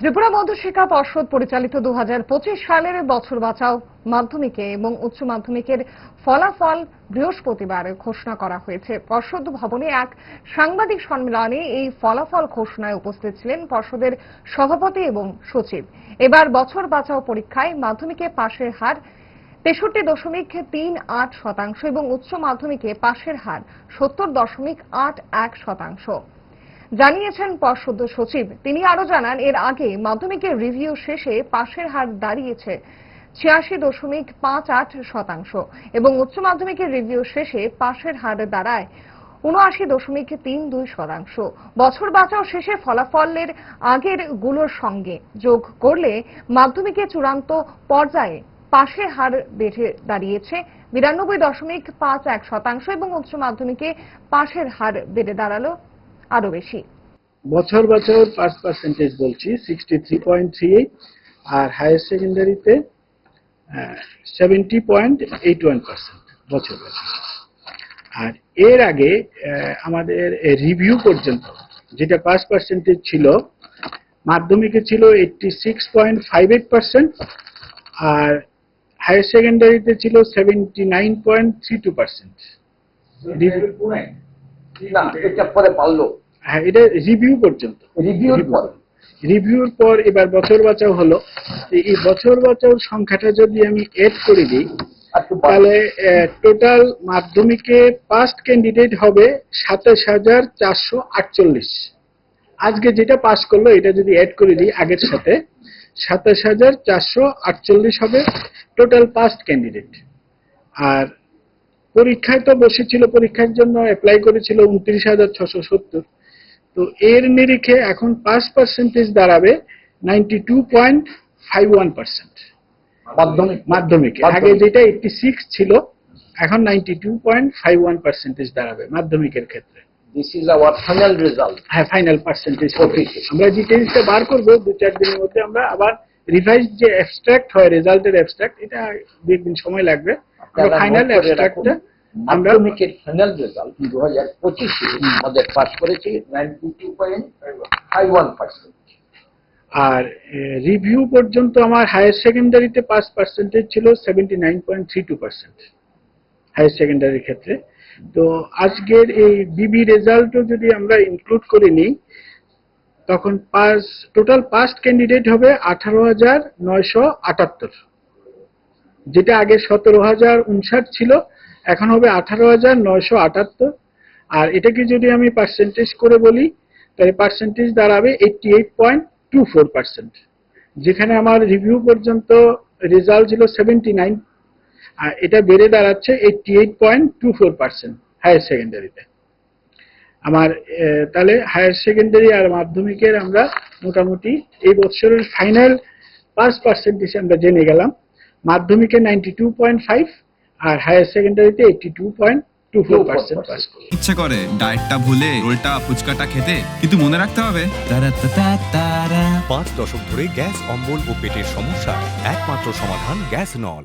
ত্রিপুরা মধ্যশিক্ষা পর্ষদ পরিচালিত দু হাজার পঁচিশ সালের বছর বাঁচাও মাধ্যমিকে এবং উচ্চ মাধ্যমিকের ফলাফল বৃহস্পতিবার ঘোষণা করা হয়েছে। পর্ষদ ভবনে এক সাংবাদিক সম্মেলনে এই ফলাফল ঘোষণায় উপস্থিত ছিলেন পর্ষদের সভাপতি এবং সচিব। এবার বছর বাঁচাও পরীক্ষায় মাধ্যমিকে পাশের হার তেষট্টি দশমিক তিন আট শতাংশ এবং উচ্চ মাধ্যমিকে পাশের হার সত্তর দশমিক আট এক শতাংশ। জানিয়েছেন পর্ষদ সচিব। তিনি আরও জানান, এর আগে মাধ্যমিকের রিভিউ শেষে পাশের হার দাঁড়িয়েছে ছিয়াশি দশমিক পাঁচ আট শতাংশ এবং উচ্চ মাধ্যমিকের রিভিউ শেষে পাশের হার দাঁড়ায় উনআশি দশমিক তিন দুই শতাংশ। বছর বাঁচাও শেষে ফলাফলের আগেরগুলোর সঙ্গে যোগ করলে মাধ্যমিকে চূড়ান্ত পর্যায়ে পাশের হার বেড়ে দাঁড়িয়েছে বিরানব্বই দশমিক পাঁচ এক শতাংশ এবং উচ্চ মাধ্যমিকে পাশের হার বেড়ে দাঁড়াল আরও বেশি। বছর বছর পাঁচ পার্সেন্টেজ বলছি sixty three point three eight আর higher সেকেন্ডারিতে seventy point eight one percent বছর বছর। আর এর আগে আমাদের রিভিউ পর্যন্ত যেটা পাঁচ পার্সেন্টেজ ছিল মাধ্যমিকে ছিল eighty six point five eight percent আর হায়ার সেকেন্ডারিতে ছিল seventy nine point three two percent না এটা পরে পারল। হ্যাঁ এটা রিভিউ পর্যন্ত। রিভিউর পর। রিভিউর পর এবার বছর বাঁচাও হলো। এই বছর বাঁচাও সংখ্যাটা যদি আমি এড করে দিই তাহলে টোটাল মাধ্যমিকে পাস্ট ক্যান্ডিডেট হবে সাতাশ হাজার চারশো আটচল্লিশ। আজকে যেটা পাস করল এটা যদি অ্যাড করে দিই আগের সাথে সাতাশ হাজার চারশো আটচল্লিশ হবে টোটাল পাস্ট ক্যান্ডিডেট আর পরীক্ষায় তো বসেছিল পরীক্ষার জন্য অ্যাপ্লাই করেছিল উনত্রিশ হাজার ছশো সত্তর। তো এর নিরিখে এখন পাস পার্সেন্টেজ দাঁড়াবে ninety two point five one percent মাধ্যমিক। মাধ্যমিকে। আগে যেটা এইটটি সিক্স ছিল এখন ninety two point five one percentage দাঁড়াবে মাধ্যমিকের ক্ষেত্রে। This is our final result হ্যাঁ ফাইনাল পার্সেন্টেজ. আমরা ডিটেলসটা বার করব দু চার দিনের মধ্যে আমরা আবার রিভাইজ যে অ্যাবস্ট্রাক্ট হয় রেজাল্টের অ্যাবস্ট্রাক্ট এটা দু একদিন সময় লাগবে। আমরা ফাইনাল অ্যাবস্ট্রাক্টটা মাধ্যমিকের ফাইনাল রেজাল্ট দু হাজার পঁচিশে আমাদের পাস করেছে ninety two point five one percent আর রিভিউ পর্যন্ত আমার হায়ার সেকেন্ডারিতে পাস পার্সেন্টেজ ছিল seventy nine point three two percent higher সেকেন্ডারির ক্ষেত্রে। তো আজকের এই বিবি রেজাল্টও যদি আমরা ইনক্লুড করে নিই তখন পাস টোটাল পাস্ট ক্যান্ডিডেট হবে আঠারো হাজার নয়শো আটাত্তর। যেটা আগে সতেরো হাজার উনষাট ছিল এখন হবে আঠারো হাজার নয়শো আটাত্তর। আর এটাকে যদি আমি পার্সেন্টেজ করে বলি, তাহলে পার্সেন্টেজ দাঁড়াবে eighty eight point two four percent যেখানে আমার রিভিউ পর্যন্ত রেজাল্ট ছিল সেভেন্টি নাইন আর এটা বেড়ে দাঁড়াচ্ছে eighty eight point two four percent higher সেকেন্ডারিতে আমার তাহলে হায়ার সেকেন্ডারি আর মাধ্যমিকের আমরা মোটামুটি এই বছরের ফাইনাল পাস পার্সেন্টেজ আমরা জেনে গেলাম। মাধ্যমিকে নাইনটি টু পয়েন্ট ফাইভ আর higher সেকেন্ডারিতে eighty two point two four percent ইচ্ছে করে ডায়েটটা ভুলে রোলটা ফুচকাটা খেতে কিন্তু মনে রাখতে হবে। পাঁচ দশক ধরে গ্যাস অম্বল ও পেটের সমস্যা একমাত্র সমাধান গ্যাস নল।